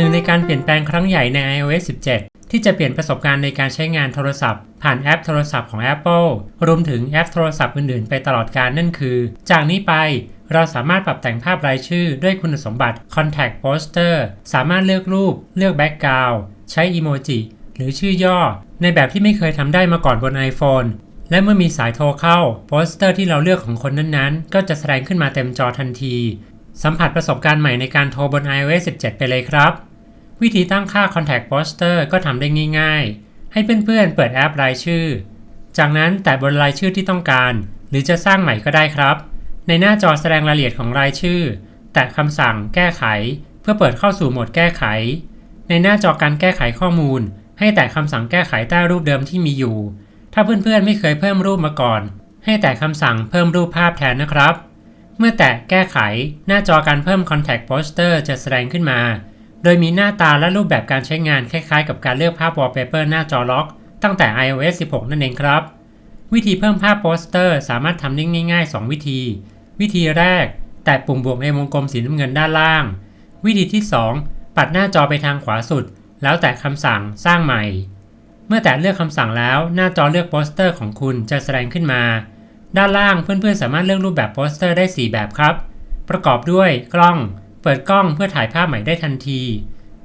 หนึ่งในการเปลี่ยนแปลงครั้งใหญ่ใน iOS 17 ที่จะเปลี่ยนประสบการณ์ในการใช้งานโทรศัพท์ ผ่านแอปโทรศัพท์ของ Apple รวมถึงแอปโทรศัพท์อื่นๆ ไปตลอดการนั่นคือ จากนี้ไปเราสามารถปรับแต่งภาพรายชื่อด้วยคุณสมบัติ Contact Poster สามารถเลือกรูป เลือก Background ใช้อีโมจิหรือชื่อย่อ ในแบบที่ไม่เคยทำได้มาก่อนบน iPhone และเมื่อมีสายโทรเข้า โปสเตอร์ที่เราเลือกของคนนั้นๆ ก็จะแสดงขึ้นมาเต็มจอทันที สัมผัสประสบการณ์ใหม่ในการโทรบน iOS 17 ไปเลยครับ วิธีตั้งค่า Contact Poster ก็ทำได้ง่ายๆ ให้เพื่อนๆเปิดแอปรายชื่อ จากนั้นแตะบนรายชื่อที่ต้องการ หรือจะสร้างใหม่ก็ได้ครับ ในหน้าจอแสดงรายละเอียดของรายชื่อ แตะคำสั่งแก้ไข เพื่อเปิดเข้าสู่โหมดแก้ไข ในหน้าจอการแก้ไขข้อมูล ให้แตะคำสั่งแก้ไขใต้รูปเดิมที่มีอยู่ ถ้าเพื่อนๆไม่เคยเพิ่มรูปมาก่อน ให้แตะคำสั่งเพิ่มรูปภาพแทนนะครับ เมื่อแตะแก้ไข หน้าจอการเพิ่ม Contact Poster จะแสดงขึ้นมา โดยมีหน้าตาและรูปแบบการใช้งานคล้ายๆ กับการเลือกภาพ Wallpaper หน้าจอล็อก ตั้งแต่ iOS 16 นั่นเองครับ วิธีเพิ่มภาพโปสเตอร์สามารถทำได้ง่าย ๆ 2 วิธี วิธีแรก แตะปุ่มบวกในวงกลมสีน้ำเงินด้านล่าง วิธีที่ 2 ปัดหน้าจอไปทางขวาสุด แล้วแตะคำสั่งสร้างใหม่ เมื่อแตะเลือกคำสั่งแล้วหน้าจอเลือกโปสเตอร์ของคุณจะแสดงขึ้นมา ด้านล่างเพื่อนๆสามารถเลือกรูปแบบโปสเตอร์ได้ 4 แบบครับ ประกอบด้วยกล้อง เปิดกล้องเพื่อถ่ายภาพใหม่ได้ทันที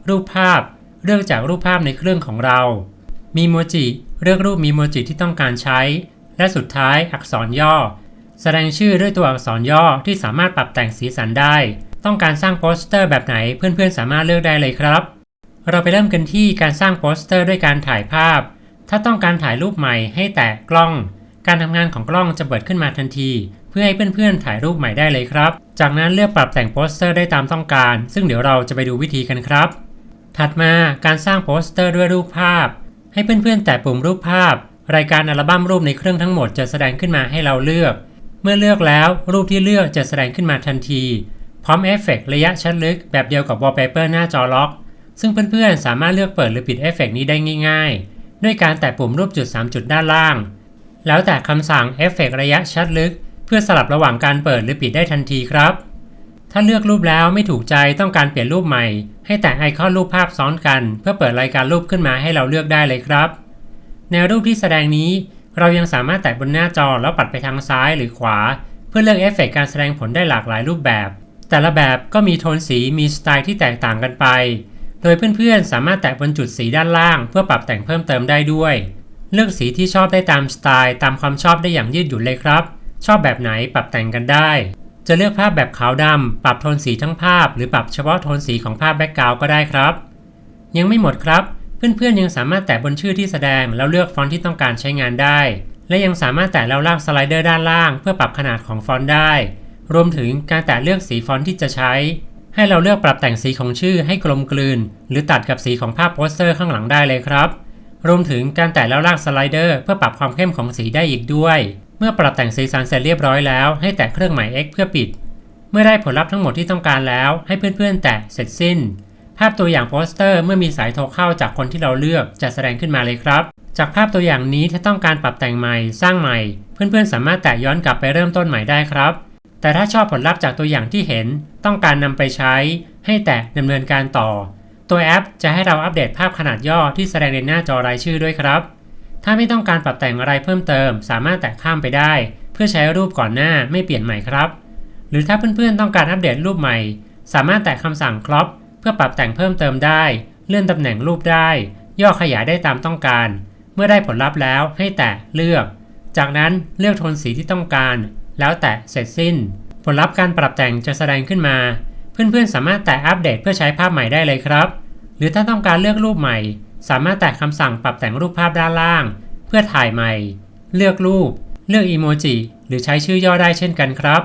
รูปภาพเลือกจากรูปภาพในเครื่องของเรา มีโมจิเลือกรูปมีโมจิที่ต้องการใช้ และสุดท้ายอักษรย่อ แสดงชื่อด้วยตัวอักษรย่อที่สามารถปรับแต่งสีสันได้ ต้องการสร้างโปสเตอร์แบบไหนเพื่อนๆ สามารถเลือกได้เลยครับ เราไปเริ่มกันที่การสร้างโปสเตอร์ด้วยการถ่ายภาพ ถ้าต้องการถ่ายรูปใหม่ให้แตะกล้อง การทำงานของกล้องจะเปิดขึ้นมาทันที พื่อให้เพื่อนๆถ่ายรูปใหม่ได้เลยครับ จากนั้นเลือกปรับแต่งโปสเตอร์ได้ตามต้องการ ซึ่งเดี๋ยวเราจะไปดูวิธีกันครับ ถัดมาการสร้างโปสเตอร์ด้วยรูปภาพ ให้เพื่อนๆ แตะปุ่มรูปภาพ รายการอัลบั้มรูปในเครื่องทั้งหมดจะแสดงขึ้นมาให้เราเลือก เมื่อเลือกแล้วรูปที่เลือกจะแสดงขึ้นมาทันที พร้อมเอฟเฟกต์ระยะชัดลึกแบบเดียวกับ Wallpaper หน้าจอล็อก ซึ่งเพื่อนๆ สามารถเลือกเปิดหรือปิดเอฟเฟกต์นี้ได้ง่าย ๆ ด้วยการแตะปุ่มรูปจุด 3 จุดด้านล่าง แล้วแตะคำสั่งเอฟเฟกระยะชัดลึก เพื่อสลับระหว่างการเปิดหรือปิดได้ทันทีครับ ถ้าเลือกรูปแล้วไม่ถูกใจต้องการเปลี่ยนรูปใหม่ ให้แตะไอคอนรูปภาพซ้อนกัน เพื่อเปิดรายการรูปขึ้นมาให้เราเลือกได้เลยครับ ในรูปที่แสดงนี้ เรายังสามารถแตะบนหน้าจอแล้วปัดไปทางซ้ายหรือขวา เพื่อเลือกเอฟเฟกต์การแสดงผลได้หลากหลายรูปแบบ แต่ละแบบก็มีโทนสีมีสไตล์ที่แตกต่างกันไป โดยเพื่อนๆสามารถแตะบนจุดสีด้านล่าง เพื่อปรับแต่งเพิ่มเติมได้ด้วย เลือกสีที่ชอบได้ตามสไตล์ ตามความชอบได้อย่างยืดหยุ่นเลยครับ ชอบแบบไหนปรับแต่งกันได้ จะเลือกภาพแบบขาวดำปรับโทนสีทั้งภาพ หรือปรับเฉพาะโทนสีของภาพแบ็กกราวก็ได้ครับ ยังไม่หมดครับ เพื่อนๆยังสามารถแตะบนชื่อที่แสดง แล้วเลือกฟอนต์ที่ต้องการใช้งานได้ และยังสามารถแตะแล้วลากสไลเดอร์ด้านล่าง เพื่อปรับขนาดของฟอนต์ได้ รวมถึงการแตะเลือกสีฟอนต์ที่จะใช้ ให้เราเลือกปรับแต่งสีของชื่อให้กลมกลืน หรือตัดกับสีของภาพโปสเตอร์ข้างหลังได้เลยครับรวมถึงการแตะแล้วลากสไลเดอร์เพื่อปรับความเข้มของสีได้อีกด้วย เมื่อปรับแต่งสีสันเสร็จเรียบร้อยแล้วให้แตะเครื่องหมาย X เพื่อปิด เมื่อได้ผลลัพธ์ทั้งหมดที่ต้องการแล้ว ให้เพื่อนๆ แตะเสร็จสิ้น ภาพตัวอย่างโปสเตอร์เมื่อมีสายโทรเข้าจากคนที่เราเลือกจะแสดงขึ้นมาเลยครับ จากภาพตัวอย่างนี้ถ้าต้องการปรับแต่งใหม่สร้างใหม่ เพื่อนๆ สามารถแตะย้อนกลับไปเริ่มต้นใหม่ได้ครับ แต่ถ้าชอบผลลัพธ์จากตัวอย่างที่เห็น ต้องการนำไปใช้ ให้แตะดำเนินการต่อ ตัวแอปจะให้เราอัปเดตภาพขนาดย่อที่แสดงในหน้าจอรายชื่อด้วยครับ ถ้าไม่ต้องการปรับแต่งอะไรเพิ่มเติม สามารถแตะข้ามไปได้ เพื่อใช้รูปก่อนหน้าไม่เปลี่ยนใหม่ครับ หรือถ้าเพื่อนๆต้องการอัปเดตรูปใหม่ สามารถแตะคำสั่ง crop เพื่อปรับแต่งเพิ่มเติมได้ เลื่อนตำแหน่งรูปได้ ย่อขยายได้ตามต้องการ เมื่อได้ผลลัพธ์แล้วให้แตะเลือก จากนั้นเลือกโทนสีที่ต้องการ แล้วแตะเสร็จสิ้น ผลลัพธ์การปรับแต่งจะแสดงขึ้นมา เพื่อนๆสามารถแตะอัปเดตเพื่อใช้ภาพใหม่ได้เลยครับ หรือถ้าต้องการเลือกรูปใหม่ สามารถแตะคำสั่งปรับแต่งรูปภาพด้านล่าง เพื่อถ่ายใหม่ เลือกรูป เลือกอีโมจิหรือใช้ชื่อย่อได้เช่นกันครับ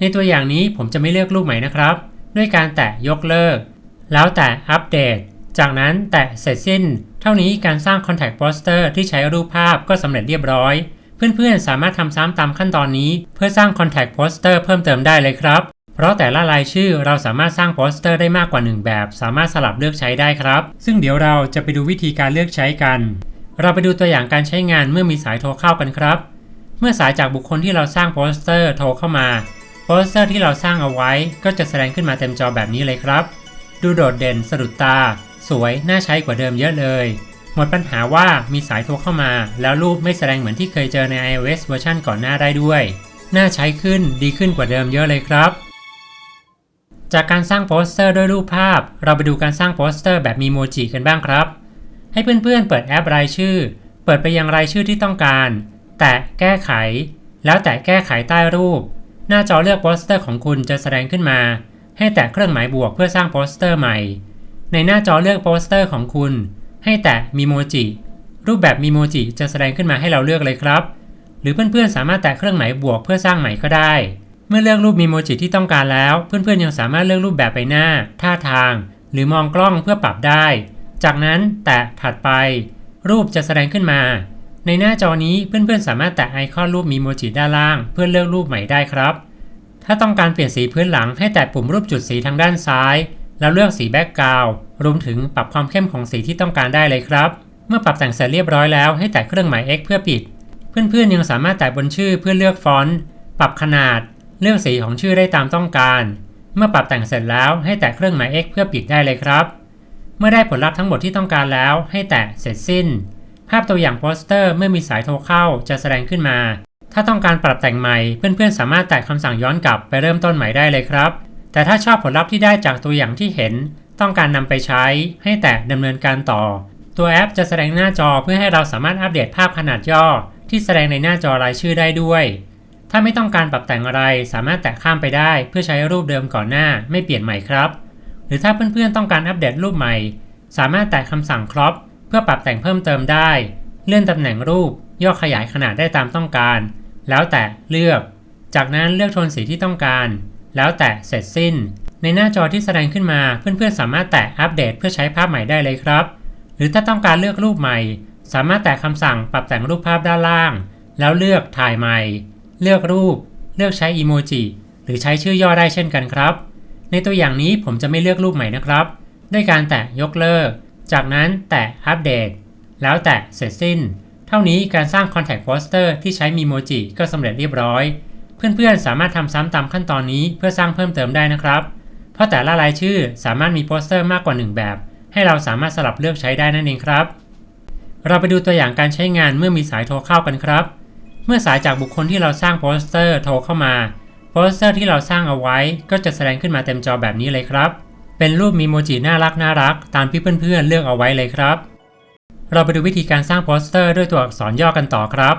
ในตัวอย่างนี้ผมจะไม่เลือกรูปใหม่นะครับ ด้วยการแตะยกเลิก แล้วแตะอัปเดต จากนั้นแตะเสร็จสิ้น เท่านี้การสร้าง Contact Poster ที่ใช้รูปภาพก็สำเร็จเรียบร้อย เพื่อนๆสามารถทำซ้ำตามขั้นตอนนี้ เพื่อสร้าง Contact Poster เพิ่มเติมได้เลยครับ เพราะแต่ละรายชื่อเราสามารถสร้างโปสเตอร์ได้มากกว่า 1 แบบ สามารถสลับเลือกใช้ได้ครับ ซึ่งเดี๋ยวเราจะไปดูวิธีการเลือกใช้กัน เราไปดูตัวอย่างการใช้งานเมื่อมีสายโทรเข้ากันครับ เมื่อสายจากบุคคลที่เราสร้างโปสเตอร์โทรเข้ามาโปสเตอร์ที่เราสร้างเอาไว้ก็จะแสดงขึ้นมาเต็มจอแบบนี้เลยครับ ดูโดดเด่นสะดุดตา สวยน่าใช้กว่าเดิมเยอะเลย หมดปัญหาว่ามีสายโทรเข้ามา แล้วรูปไม่แสดงเหมือนที่เคยเจอใน iOS เวอร์ชันก่อนหน้าได้ด้วย น่าใช้ขึ้นดีขึ้นกว่าเดิมเยอะเลยครับ จากการสร้างโปสเตอร์ด้วยรูปภาพ เราไปดูการสร้างโปสเตอร์แบบมีโมจิกันบ้างครับ ให้เพื่อนๆ เปิดแอปรายชื่อ เปิดไปยังรายชื่อที่ต้องการ แตะแก้ไข แล้วแตะแก้ไขใต้รูป หน้าจอเลือกโปสเตอร์ของคุณจะแสดงขึ้นมา ให้แตะเครื่องหมายบวกเพื่อสร้างโปสเตอร์ใหม่ ในหน้าจอเลือกโปสเตอร์ของคุณ ให้แตะมีโมจิ รูปแบบมีโมจิจะแสดงขึ้นมาให้เราเลือกเลยครับ หรือเพื่อนๆ สามารถแตะเครื่องหมายบวกเพื่อสร้างใหม่ก็ได้ มื่อเลือกรูปมีโมจิที่ต้องการแล้ว เพื่อนๆยังสามารถเลือกรูปแบบใบหน้า ท่าทาง หรือมองกล้องเพื่อปรับได้ จากนั้นแตะถัดไป รูปจะแสดงขึ้นมา ในหน้าจอนี้เพื่อนๆสามารถแตะไอคอนรูปมีโมจิด้านล่าง เพื่อเลือกรูปใหม่ได้ครับ ถ้าต้องการเปลี่ยนสีพื้นหลังให้แตะปุ่มรูปจุดสีทางด้านซ้าย แล้วเลือกสีแบ็กกราวด์รวมถึงปรับความเข้มของสีที่ต้องการได้เลยครับ เมื่อปรับแต่งเสร็จเรียบร้อยแล้วให้แตะเครื่องหมาย X เพื่อปิด เพื่อนๆยังสามารถแตะบนชื่อเพื่อเลือกฟอนต์ ปรับขนาด เลือกสีของชื่อได้ตามต้องการ เมื่อปรับแต่งเสร็จแล้วให้แตะเครื่องหมาย X เพื่อปิดได้เลยครับ เมื่อได้ผลลัพธ์ทั้งหมดที่ต้องการแล้ว ให้แตะเสร็จสิ้น ภาพตัวอย่างโปสเตอร์เมื่อมีสายโทรเข้าจะแสดงขึ้นมา ถ้าต้องการปรับแต่งใหม่ เพื่อนๆ สามารถแตะคำสั่งย้อนกลับไปเริ่มต้นใหม่ได้เลยครับ แต่ถ้าชอบผลลัพธ์ที่ได้จากตัวอย่างที่เห็น ต้องการนำไปใช้ ให้แตะดำเนินการต่อ ตัวแอปจะแสดงหน้าจอเพื่อให้เราสามารถอัปเดตภาพขนาดย่อ ที่แสดงในหน้าจอรายชื่อได้ด้วย ถ้าไม่ต้องการปรับแต่งอะไรสามารถแตะข้ามไปได้ เพื่อใช้รูปเดิมก่อนหน้าไม่เปลี่ยนใหม่ครับ หรือถ้าเพื่อนๆต้องการอัปเดตรูปใหม่ สามารถแตะคำสั่งครอปเพื่อปรับแต่งเพิ่มเติมได้ เลื่อนตำแหน่งรูป ย่อขยายขนาดได้ตามต้องการ แล้วแต่เลือก จากนั้นเลือกโทนสีที่ต้องการ แล้วแตะเสร็จสิ้น ในหน้าจอที่แสดงขึ้นมาเพื่อนๆสามารถแตะอัปเดตเพื่อใช้ภาพใหม่ได้เลยครับ หรือถ้าต้องการเลือกรูปใหม่ สามารถแตะคำสั่งปรับแต่งรูปภาพด้านล่าง แล้วเลือกถ่ายใหม่ เลือกรูป เลือกใช้อีโมจิหรือใช้ชื่อย่อได้เช่นกันครับ ในตัวอย่างนี้ผมจะไม่เลือกรูปใหม่นะครับ ด้วยการแตะยกเลิก จากนั้นแตะอัปเดต แล้วแตะเสร็จสิ้น เท่านี้การสร้าง Contact Poster ที่ใช้มีโมจิก็สำเร็จเรียบร้อย เพื่อนๆสามารถทำซ้ำตามขั้นตอนนี้เพื่อสร้างเพิ่มเติมได้นะครับ เพราะแต่ละรายชื่อสามารถมีโปสเตอร์มากกว่า 1 แบบ ให้เราสามารถสลับเลือกใช้ได้นั่นเองครับ เราไปดูตัวอย่างการใช้งานเมื่อมีสายโทรเข้ากันครับ เมื่อสายจากบุคคลที่เราสร้างโปสเตอร์โทรเข้ามา โปสเตอร์ที่เราสร้างเอาไว้ก็จะแสดงขึ้นมาเต็มจอแบบนี้เลยครับ เป็นรูปมีโมจิน่ารักน่ารักตามที่เพื่อนๆเลือกเอาไว้เลยครับ เราไปดูวิธีการสร้างโปสเตอร์ด้วยตัวอักษรย่อกันต่อครับ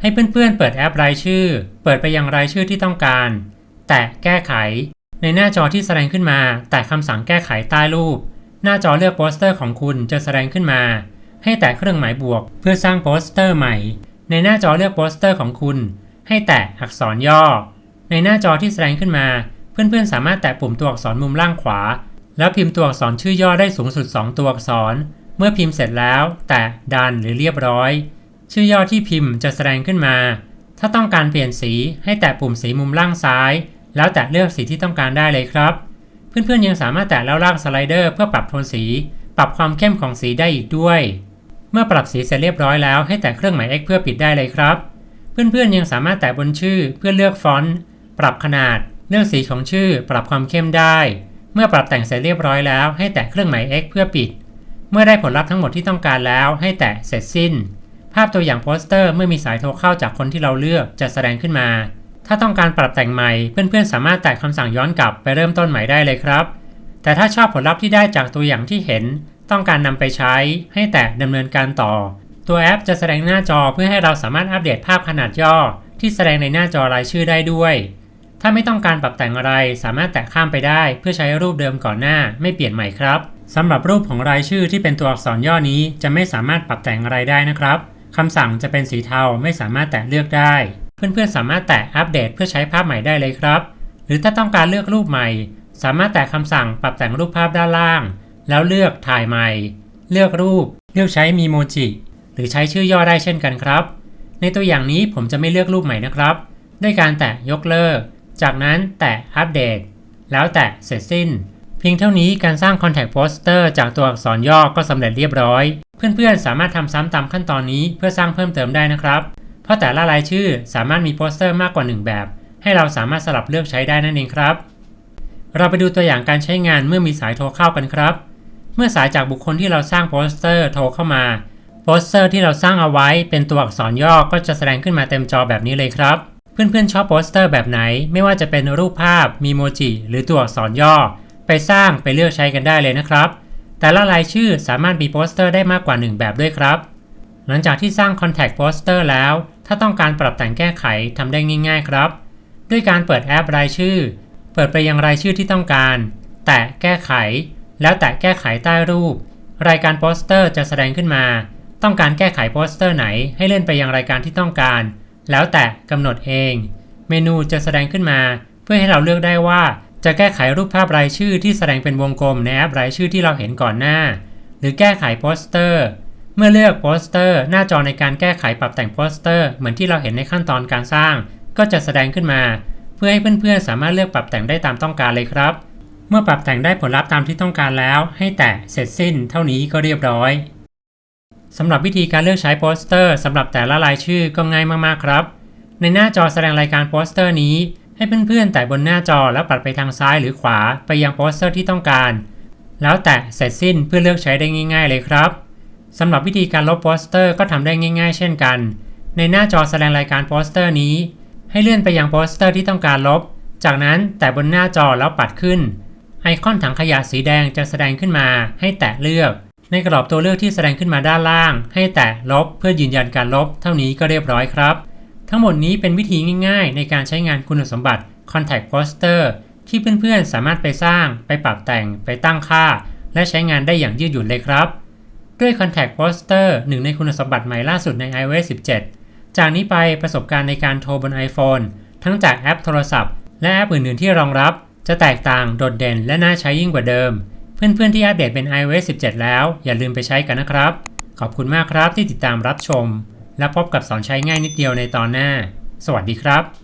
ให้เพื่อนๆเปิดแอปรายชื่อ เปิดไปยังรายชื่อที่ต้องการ แตะแก้ไข ในหน้าจอที่แสดงขึ้นมา แตะคำสั่งแก้ไขใต้รูป หน้าจอเลือกโปสเตอร์ของคุณจะแสดงขึ้นมา ให้แตะเครื่องหมายบวก เพื่อสร้างโปสเตอร์ใหม่ ในหน้าจอเลือกโปสเตอร์ของคุณ ให้แตะอักษรย่อ ในหน้าจอที่แสดงขึ้นมา เพื่อนๆ สามารถแตะปุ่มตัวอักษรมุมล่างขวา แล้วพิมพ์ตัวอักษรชื่อย่อได้สูงสุด 2 ตัวอักษร เมื่อพิมพ์เสร็จแล้ว แตะดันหรือเรียบร้อย ชื่อย่อที่พิมพ์จะแสดงขึ้นมา ถ้าต้องการเปลี่ยนสีให้แตะปุ่มสีมุมล่างซ้าย แล้วแตะเลือกสีที่ต้องการได้เลยครับ เพื่อนๆยังสามารถแตะแล้วลากสไลเดอร์เพื่อปรับโทนสี ปรับความเข้มของสีได้อีกด้วย เมื่อปรับสีเสร็จเรียบร้อยแล้วให้แตะเครื่องหมาย X เพื่อปิดได้เลยครับ เพื่อนๆยังสามารถแตะบนชื่อเพื่อเลือกฟอนต์ ปรับขนาด เลือกสีของชื่อ ปรับความเข้มได้ เมื่อปรับแต่งเสร็จเรียบร้อยแล้วให้แตะเครื่องหมาย X เพื่อปิด เมื่อได้ผลลัพธ์ทั้งหมดที่ต้องการแล้วให้แตะเสร็จสิ้น ภาพตัวอย่างโปสเตอร์เมื่อมีสายโทรเข้าจากคนที่เราเลือกจะแสดงขึ้นมา ถ้าต้องการปรับแต่งใหม่ เพื่อนๆสามารถแตะคำสั่งย้อนกลับไปเริ่มต้นใหม่ได้เลยครับ แต่ถ้าชอบผลลัพธ์ที่ได้จากตัวอย่างที่เห็น ต้องการนำไปใช้ให้แตะดำเนินการต่อ ตัวแอปจะแสดงหน้าจอเพื่อให้เราสามารถอัปเดตภาพขนาดย่อ ที่แสดงในหน้าจอรายชื่อได้ด้วย ถ้าไม่ต้องการปรับแต่งอะไรสามารถแตะข้ามไปได้ เพื่อใช้รูปเดิมก่อนหน้าไม่เปลี่ยนใหม่ครับสำหรับรูปของรายชื่อที่เป็นตัวอักษรย่อนี้จะไม่สามารถปรับแต่งอะไรได้นะครับคำสั่งจะเป็นสีเทาไม่สามารถแตะเลือกได้ เพื่อนๆสามารถแตะอัปเดตเพื่อใช้ภาพใหม่ได้เลยครับ หรือถ้าต้องการเลือกรูปใหม่ สามารถแตะคำสั่งปรับแต่งรูปภาพด้านล่าง แล้วเลือกถ่ายใหม่ เลือกรูป เลือกใช้มีโมจิ หรือใช้ชื่อย่อได้เช่นกันครับ ในตัวอย่างนี้ผมจะไม่เลือกรูปใหม่นะครับ ด้วยการแตะยกเลิก จากนั้นแตะอัปเดต แล้วแตะเสร็จสิ้น เพียงเท่านี้การสร้าง Contact Poster จากตัวอักษรย่อก็สำเร็จเรียบร้อย เพื่อนๆ สามารถทำซ้ำตามขั้นตอนนี้เพื่อสร้างเพิ่มเติมได้นะครับ เพราะแต่ละรายชื่อสามารถมีโปสเตอร์มากกว่า 1 แบบ ให้เราสามารถสลับเลือกใช้ได้นั่นเองครับ เราไปดูตัวอย่างการใช้งานเมื่อมีสายโทรเข้ากันครับ เมื่อสายจากบุคคลที่เราสร้างโปสเตอร์โทรเข้ามาโปสเตอร์ที่เราสร้างเอาไว้เป็นตัวอักษรย่อก็จะแสดงขึ้นมาเต็มจอแบบนี้เลยครับ เพื่อนๆชอบโปสเตอร์แบบไหน ไม่ว่าจะเป็นรูปภาพ มีโมจิ หรือตัวอักษรย่อ ไปสร้างไปเลือกใช้กันได้เลยนะครับ แต่ละรายชื่อสามารถมีโปสเตอร์ได้มากกว่า 1 แบบด้วยครับ หลังจากที่สร้าง Contact Poster แล้ว ถ้าต้องการปรับแต่งแก้ไขทำได้ง่าย ๆ ครับ ด้วยการเปิดแอปรายชื่อ เปิดไปยังรายชื่อที่ต้องการ แตะแก้ไข แล้วแตะแก้ไขใต้รูป รายการโปสเตอร์จะแสดงขึ้นมา ต้องการแก้ไขโปสเตอร์ไหนให้เลื่อนไปยังรายการที่ต้องการ แล้วแตะกำหนดเอง เมนูจะแสดงขึ้นมา เพื่อให้เราเลือกได้ว่าจะแก้ไขรูปภาพรายชื่อที่แสดงเป็นวงกลมในแอปรายชื่อที่เราเห็นก่อนหน้า หรือแก้ไขโปสเตอร์ เมื่อเลือกโปสเตอร์ หน้าจอในการแก้ไขปรับแต่งโปสเตอร์เหมือนที่เราเห็นในขั้นตอนการสร้าง ก็จะแสดงขึ้นมา เพื่อให้เพื่อนๆสามารถเลือกปรับแต่งได้ตามต้องการเลยครับ เมื่อปรับแต่งได้ผลลัพธ์ตามที่ต้องการแล้วให้แตะเสร็จสิ้นเท่านี้ก็เรียบร้อยสำหรับวิธีการเลือกใช้โปสเตอร์สำหรับแต่ละรายชื่อก็ง่ายมากๆครับ ในหน้าจอแสดงรายการโปสเตอร์นี้ ให้เพื่อนๆแตะบนหน้าจอแล้วปัดไปทางซ้ายหรือขวาไปยังโปสเตอร์ที่ต้องการ แล้วแตะเสร็จสิ้นเพื่อเลือกใช้ได้ง่าย ๆ เลยครับสำหรับวิธีการลบโปสเตอร์ก็ทำได้ง่าย ๆ เช่นกัน ในหน้าจอแสดงรายการโปสเตอร์นี้ ให้เลื่อนไปยังโปสเตอร์ที่ต้องการลบ จากนั้นแตะบนหน้าจอแล้วปัดขึ้น ไอคอนถังขยะสีแดงจะแสดงขึ้นมาให้แตะเลือก ในกรอบตัวเลือกที่แสดงขึ้นมาด้านล่าง ให้แตะลบเพื่อยืนยันการลบ เท่านี้ก็เรียบร้อยครับ ทั้งหมดนี้เป็นวิธีง่ายๆ ในการใช้งานคุณสมบัติ Contact Poster ที่เพื่อนๆ สามารถไปสร้าง ไปปรับแต่ง ไปตั้งค่า และใช้งานได้อย่างยืดหยุ่นเลยครับ ด้วย Contact Poster หนึ่งในคุณสมบัติใหม่ล่าสุดใน iOS 17 จากนี้ไปประสบการณ์ในการโทรบน iPhone ทั้งจากแอปโทรศัพท์ และแอปอื่นๆที่รองรับ จะแตกต่างโดดเด่นและน่าใช้ยิ่งกว่าเดิม เพื่อนๆที่อัปเดตเป็น iOS 17 แล้วอย่าลืมไปใช้กันนะครับ ขอบคุณมากครับที่ติดตามรับชม และพบกับสอนใช้ง่ายนิดเดียวในตอนหน้า สวัสดีครับ